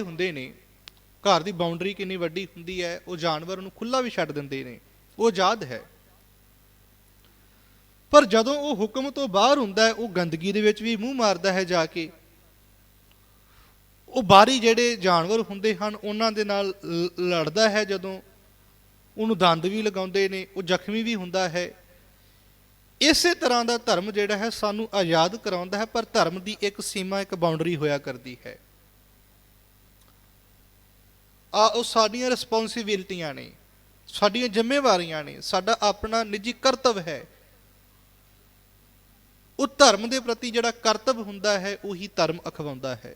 ਹੁੰਦੇ ਨੇ, ਘਰ ਦੀ ਬਾਉਂਡਰੀ ਕਿੰਨੀ ਵੱਡੀ ਹੁੰਦੀ ਹੈ, ਉਹ ਜਾਨਵਰ ਨੂੰ ਖੁੱਲਾ ਵੀ ਛੱਡ ਦਿੰਦੇ ਨੇ, ਉਹ ਆਜ਼ਾਦ ਹੈ। ਪਰ ਜਦੋਂ ਉਹ ਹੁਕਮ ਤੋਂ ਬਾਹਰ ਹੁੰਦਾ ਹੈ, ਉਹ ਗੰਦਗੀ ਦੇ ਵਿੱਚ ਵੀ ਮੂੰਹ ਮਾਰਦਾ ਹੈ ਜਾ ਕੇ, ਉਹ ਬਾਹਰੀ ਜਿਹੜੇ ਜਾਨਵਰ ਹੁੰਦੇ ਹਨ, ਉਹਨਾਂ ਦੇ ਨਾਲ ਲੜਦਾ ਹੈ ਜਦੋਂ ਉਹਨੂੰ ਦੰਦ ਵੀ ਲਗਾਉਂਦੇ ਨੇ, ਉਹ ਜ਼ਖਮੀ ਵੀ ਹੁੰਦਾ ਹੈ। ਇਸੇ ਤਰ੍ਹਾਂ ਦਾ ਧਰਮ ਜਿਹੜਾ ਹੈ, ਸਾਨੂੰ ਆਜ਼ਾਦ ਕਰਾਉਂਦਾ ਹੈ, ਪਰ ਧਰਮ ਦੀ ਇੱਕ ਸੀਮਾ, ਇੱਕ ਬਾਉਂਡਰੀ ਹੋਇਆ ਕਰਦੀ ਹੈ। ਆ ਉਹ ਸਾਡੀਆਂ ਰਿਸਪੌਂਸਿਬਿਲਟੀਆਂ ਨੇ, ਸਾਡੀਆਂ ਜ਼ਿੰਮੇਵਾਰੀਆਂ ਨੇ, ਸਾਡਾ ਆਪਣਾ ਨਿੱਜੀ ਕਰਤੱਵ ਹੈ। ਉਹ ਧਰਮ ਦੇ ਪ੍ਰਤੀ ਜਿਹੜਾ ਕਰਤੱਵ ਹੁੰਦਾ ਹੈ, ਉਹੀ ਧਰਮ ਅਖਵਾਉਂਦਾ ਹੈ।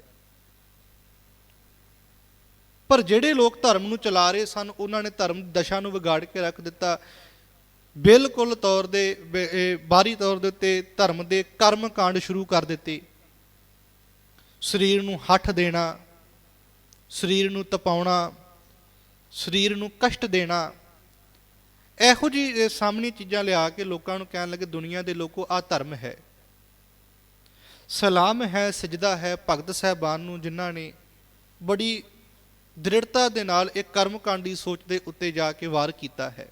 ਪਰ ਜਿਹੜੇ ਲੋਕ ਧਰਮ ਨੂੰ ਚਲਾ ਰਹੇ ਸਨ, ਉਹਨਾਂ ਨੇ ਧਰਮ ਦੀ ਦਸ਼ਾ ਨੂੰ ਵਿਗਾੜ ਕੇ ਰੱਖ ਦਿੱਤਾ। ਬਿਲਕੁਲ ਤੌਰ ਦੇ ਬਾਹਰੀ ਤੌਰ ਦੇ ਉੱਤੇ ਧਰਮ ਦੇ ਕਰਮ ਕਾਂਡ ਸ਼ੁਰੂ ਕਰ ਦਿੱਤੇ। ਸਰੀਰ ਨੂੰ ਹੱਠ ਦੇਣਾ ਸਰੀਰ ਨੂੰ ਤਪਾਉਣਾ, ਸਰੀਰ ਨੂੰ ਕਸ਼ਟ ਦੇਣਾ, ਇਹੋ ਜੀ ਸਾਹਮਣੇ ਚੀਜ਼ਾਂ ਲਿਆ ਕੇ ਲੋਕਾਂ ਨੂੰ ਕਹਿਣ ਲੱਗੇ, ਦੁਨੀਆ ਦੇ ਲੋਕੋ ਆ ਧਰਮ ਹੈ। ਸਲਾਮ ਹੈ, ਸਜਦਾ ਹੈ ਭਗਤ ਸਹਿਬਾਨ ਨੂੰ, ਜਿਨ੍ਹਾਂ ਨੇ ਬੜੀ ਦ੍ਰਿੜਤਾ ਦੇ ਨਾਲ ਇੱਕ ਕਰਮਕਾਂਡੀ ਸੋਚ ਦੇ ਉੱਤੇ ਜਾ ਕੇ ਵਾਰ ਕੀਤਾ ਹੈ।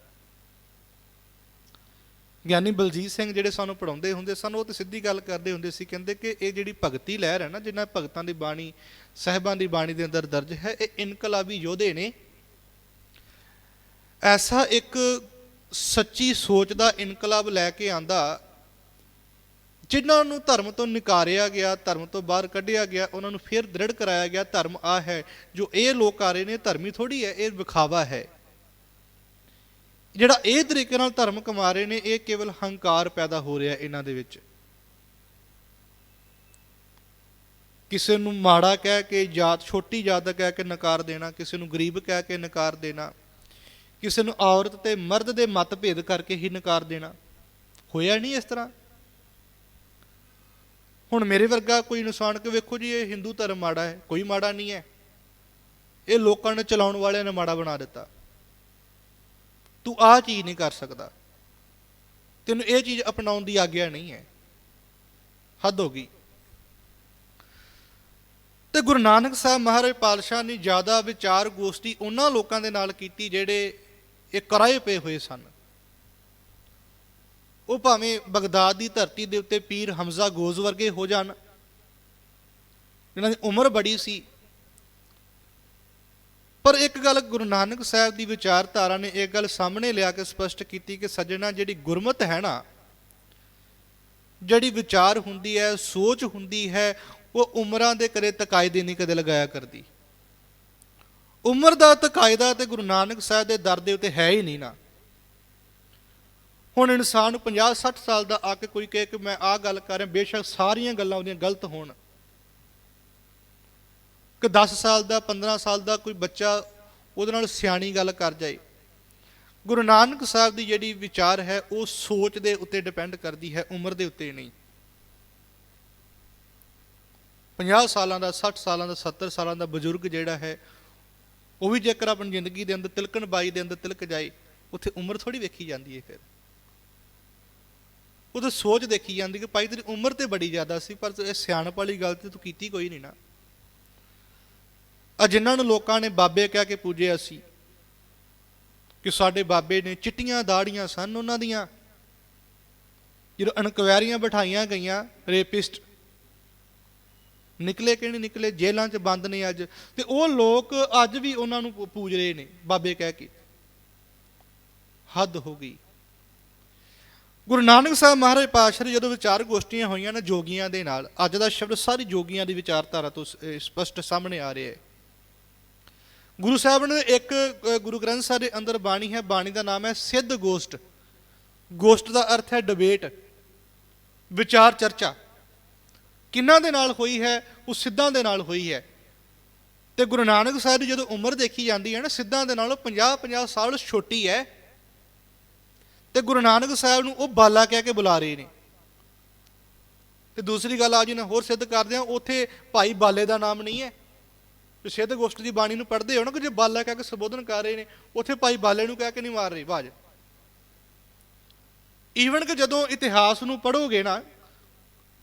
ਗਿਆਨੀ ਬਲਜੀਤ ਸਿੰਘ ਜਿਹੜੇ ਸਾਨੂੰ ਪੜਾਉਂਦੇ ਹੁੰਦੇ ਸਨ, ਉਹ ਤੇ ਸਿੱਧੀ ਗੱਲ ਕਰਦੇ ਹੁੰਦੇ ਸੀ, ਕਹਿੰਦੇ ਕਿ ਇਹ ਜਿਹੜੀ ਭਗਤੀ ਲਹਿਰ ਹੈ ਨਾ, ਜਿਨ੍ਹਾਂ ਭਗਤਾਂ ਦੀ ਬਾਣੀ, ਸਹਿਬਾਂ ਦੀ ਬਾਣੀ ਦੇ ਅੰਦਰ ਦਰਜ ਹੈ, ਇਹ ਇਨਕਲਾਬੀ ਯੋਧੇ ਨੇ। ਐਸਾ ਇੱਕ ਸੱਚੀ ਸੋਚ ਦਾ ਇਨਕਲਾਬ ਲੈ ਕੇ ਆਂਦਾ, ਜਿਨ੍ਹਾਂ ਨੂੰ ਧਰਮ ਤੋਂ ਨਿਕਾਰਿਆ ਗਿਆ, ਧਰਮ ਤੋਂ ਬਾਹਰ ਕੱਢਿਆ ਗਿਆ, ਉਹਨਾਂ ਨੂੰ ਫਿਰ ਦ੍ਰਿੜ ਕਰਾਇਆ ਗਿਆ, ਧਰਮ ਆ ਹੈ। ਜੋ ਇਹ ਲੋਕ ਆ ਰਹੇ ਨੇ, ਧਰਮੀ ਥੋੜੀ ਹੈ, ਇਹ ਵਿਖਾਵਾ ਹੈ। ਜਿਹੜਾ ਇਹ ਤਰੀਕੇ ਨਾਲ ਧਰਮ ਕਮਾ ਰਹੇ ਨੇ, ਇਹ ਕੇਵਲ ਹੰਕਾਰ ਪੈਦਾ ਹੋ ਰਿਹਾ ਇਹਨਾਂ ਦੇ ਵਿੱਚ। ਕਿਸੇ ਨੂੰ ਮਾੜਾ ਕਹਿ ਕੇ ਜਾਤ, ਛੋਟੀ ਜਾਤ ਦਾ ਕਹਿ ਕੇ ਨਕਾਰ ਦੇਣਾ, ਕਿਸੇ ਨੂੰ ਗਰੀਬ ਕਹਿ ਕੇ ਨਕਾਰ ਦੇਣਾ, ਕਿਸੇ ਨੂੰ ਔਰਤ ਤੇ ਮਰਦ ਦੇ ਮਤਭੇਦ ਕਰਕੇ ਹੀ ਨਕਾਰ ਦੇਣਾ, ਹੋਇਆ ਨਹੀਂ ਇਸ ਤਰ੍ਹਾਂ? ਹੁਣ ਮੇਰੇ ਵਰਗਾ ਕੋਈ ਇਨਸਾਨ ਕਿ ਵੇਖੋ ਜੀ, ਇਹ ਹਿੰਦੂ ਧਰਮ ਮਾੜਾ ਹੈ, ਕੋਈ ਮਾੜਾ ਨਹੀਂ ਹੈ। ਇਹ ਲੋਕਾਂ ਨੇ ਚਲਾਉਣ ਵਾਲਿਆਂ ਨੇ ਮਾੜਾ ਬਣਾ ਦਿੱਤਾ। ਤੂੰ ਆਹ ਚੀਜ਼ ਨਹੀਂ ਕਰ ਸਕਦਾ। ਤੈਨੂੰ ਇਹ ਚੀਜ਼ ਅਪਣਾਉਣ ਦੀ ਆਗਿਆ ਨਹੀਂ ਹੈ। ਹੱਦ ਹੋ ਗਈ। ਤੇ ਗੁਰੂ ਨਾਨਕ ਸਾਹਿਬ ਮਹਾਰਾਜ ਪਾਤਸ਼ਾਹ ਨੇ ਜ਼ਿਆਦਾ ਵਿਚਾਰ ਗੋਸ਼ਟੀ ਉਹਨਾਂ ਲੋਕਾਂ ਦੇ ਨਾਲ ਕੀਤੀ ਜਿਹੜੇ ਇਹ ਕਰਾਏ ਪਏ ਹੋਏ ਸਨ। ਉਹ ਭਾਵੇਂ ਬਗਦਾਦ ਦੀ ਧਰਤੀ ਦੇ ਉੱਤੇ ਪੀਰ ਹਮਜ਼ਾ ਗੋਜ਼ ਵਰਗੇ ਹੋ ਜਾਣ, ਜਿਨ੍ਹਾਂ ਦੀ ਉਮਰ ਬੜੀ ਸੀ ਪਰ ਇੱਕ ਗੱਲ ਗੁਰੂ ਨਾਨਕ ਸਾਹਿਬ ਦੀ ਵਿਚਾਰਧਾਰਾ ਨੇ ਇਹ ਗੱਲ ਸਾਹਮਣੇ ਲਿਆ ਕੇ ਸਪਸ਼ਟ ਕੀਤੀ ਕਿ ਸੱਜਣਾ ਜਿਹੜੀ ਗੁਰਮਤ ਹੈ ਨਾ, ਜਿਹੜੀ ਵਿਚਾਰ ਹੁੰਦੀ ਹੈ, ਸੋਚ ਹੁੰਦੀ ਹੈ, ਉਹ ਉਮਰਾਂ ਦੇ ਕਦੇ ਤਕਾਇਦੇ ਨਹੀਂ ਕਦੇ ਲਗਾਇਆ ਕਰਦੀ। ਉਮਰ ਦਾ ਤਕਾਇਦਾ ਤੇ ਗੁਰੂ ਨਾਨਕ ਸਾਹਿਬ ਦੇ ਦਰ ਦੇ ਉੱਤੇ ਹੈ ਹੀ ਨਹੀਂ ਨਾ। ਹੁਣ ਇਨਸਾਨ ਨੂੰ 50 60 ਸਾਲ ਦਾ ਆ ਕੇ ਕੋਈ ਕਹੇ ਕਿ ਮੈਂ ਆਹ ਗੱਲ ਕਰ ਰਿਹਾ, ਬੇਸ਼ੱਕ ਸਾਰੀਆਂ ਗੱਲਾਂ ਉਹਦੀਆਂ ਗਲਤ ਹੋਣ। ਕਿ 10 ਸਾਲ ਦਾ 15 ਸਾਲ ਦਾ ਕੋਈ ਬੱਚਾ ਉਹਦੇ ਨਾਲ ਸਿਆਣੀ ਗੱਲ ਕਰ ਜਾਏ। ਗੁਰੂ ਨਾਨਕ ਸਾਹਿਬ ਦੀ ਜਿਹੜੀ ਵਿਚਾਰ ਹੈ, ਉਹ ਸੋਚ ਦੇ ਉੱਤੇ ਡਿਪੈਂਡ ਕਰਦੀ ਹੈ, ਉਮਰ ਦੇ ਉੱਤੇ ਨਹੀਂ। 50 ਸਾਲਾਂ ਦਾ 60 ਸਾਲਾਂ ਦਾ 70 ਸਾਲਾਂ ਦਾ ਬਜ਼ੁਰਗ ਜਿਹੜਾ ਹੈ, ਉਹ ਵੀ ਜੇਕਰ ਆਪਣੀ ਜ਼ਿੰਦਗੀ ਦੇ ਅੰਦਰ ਤਿਲਕਣ ਬਾਈ ਦੇ ਅੰਦਰ ਤਿਲਕ ਜਾਏ, ਉੱਥੇ ਉਮਰ ਥੋੜੀ ਵੇਖੀ ਜਾਂਦੀ ਹੈ ਫਿਰ। ਉਹ ਤਾਂ ਸੋਚ ਦੇਖੀ ਜਾਂਦੀ ਕਿ ਭਾਈ ਤੇਰੀ ਉਮਰ ਤੇ ਬੜੀ ਜ਼ਿਆਦਾ ਸੀ, ਪਰ ਇਹ ਸਿਆਣਪ ਵਾਲੀ ਗੱਲ ਤੇ ਤੂੰ ਕੀਤੀ ਕੋਈ ਨਹੀਂ ਨਾ। ਆ ਜਿਨ੍ਹਾਂ ਨੂੰ ਲੋਕਾਂ ਨੇ ਬਾਬੇ ਕਹਿ ਕੇ ਪੂਜਿਆ ਸੀ ਕਿ ਸਾਡੇ ਬਾਬੇ ਨੇ ਚਿੱਟੀਆਂ ਦਾੜੀਆਂ ਸਨ ਉਹਨਾਂ ਦੀਆਂ। ਜਦੋਂ ਇਨਕੁਆਇਰੀਆਂ ਬਿਠਾਈਆਂ ਗਈਆਂ ਰੇਪਿਸਟ, ਨਿਕਲੇ ਕਿ ਨਹੀਂ ਨਿਕਲੇ, ਜੇਲ੍ਹਾਂ 'ਚ ਬੰਦ ਨੇ ਅੱਜ। ਤੇ ਉਹ ਲੋਕ ਅੱਜ ਵੀ ਉਹਨਾਂ ਨੂੰ ਪੂਜ ਰਹੇ ਨੇ, ਬਾਬੇ ਕਹਿ ਕੇ। ਹੱਦ ਹੋ ਗਈ। ਗੁਰੂ ਨਾਨਕ ਸਾਹਿਬ ਮਹਾਰਾਜ ਪਾਤਸ਼ਾਹ ਜਦੋਂ ਵਿਚਾਰ ਗੋਸ਼ਟੀਆਂ ਹੋਈਆਂ ਨਾ ਜੋਗੀਆਂ ਦੇ ਨਾਲ, ਅੱਜ ਦਾ ਸ਼ਬਦ ਸਾਰੀ ਜੋਗੀਆਂ ਦੀ ਵਿਚਾਰਧਾਰਾ ਤੋਂ ਸ- ਸਪਸ਼ਟ ਸਾਹਮਣੇ ਆ ਰਿਹਾ ਹੈ। ਗੁਰੂ ਸਾਹਿਬ ਨੇ ਇੱਕ ਗੁਰੂ ਗ੍ਰੰਥ ਸਾਹਿਬ ਦੇ ਅੰਦਰ ਬਾਣੀ ਹੈ, ਬਾਣੀ ਦਾ ਨਾਮ ਹੈ ਸਿੱਧ ਗੋਸ਼ਟ। ਗੋਸ਼ਟ ਦਾ ਅਰਥ ਹੈ ਡਿਬੇਟ, ਵਿਚਾਰ ਚਰਚਾ। ਕਿੰਨਾਂ ਦੇ ਨਾਲ ਹੋਈ ਹੈ, ਉਹ ਸਿੱਧਾਂ ਦੇ ਨਾਲ ਹੋਈ ਹੈ। ਤੇ ਗੁਰੂ ਨਾਨਕ ਸਾਹਿਬ ਦੀ ਜਦੋਂ ਉਮਰ ਦੇਖੀ ਜਾਂਦੀ ਹੈ ਨਾ, ਸਿੱਧਾਂ ਦੇ ਨਾਲੋਂ 50 50 ਸਾਲ ਛੋਟੀ ਹੈ। ਤੇ ਗੁਰੂ ਨਾਨਕ ਸਾਹਿਬ ਨੂੰ ਉਹ ਬਾਲਾ ਕਹਿ ਕੇ ਬੁਲਾ ਰਹੇ ਨੇ। ਤੇ ਦੂਸਰੀ ਗੱਲ ਆ ਜੀ ਨਾ ਹੋਰ ਸਿੱਧ ਕਰਦੇ ਆ ਉੱਥੇ ਭਾਈ ਬਾਲੇ ਦਾ ਨਾਮ ਨਹੀਂ ਹੈ। ਤੇ ਸਿੱਧ ਗੋਸ਼ਟ ਦੀ ਬਾਣੀ ਨੂੰ ਪੜ੍ਹਦੇ ਹੋ ਨਾ ਕਿ ਜੇ ਬਾਲਾ ਕਹਿ ਕੇ ਸੰਬੋਧਨ ਕਰ ਰਹੇ ਨੇ, ਉੱਥੇ ਭਾਈ ਬਾਲੇ ਨੂੰ ਕਹਿ ਕੇ ਨਹੀਂ ਮਾਰ ਰਹੇ ਬਾਜ ਈਵਨ ਕਿ ਜਦੋਂ ਇਤਿਹਾਸ ਨੂੰ ਪੜ੍ਹੋਗੇ ਨਾ,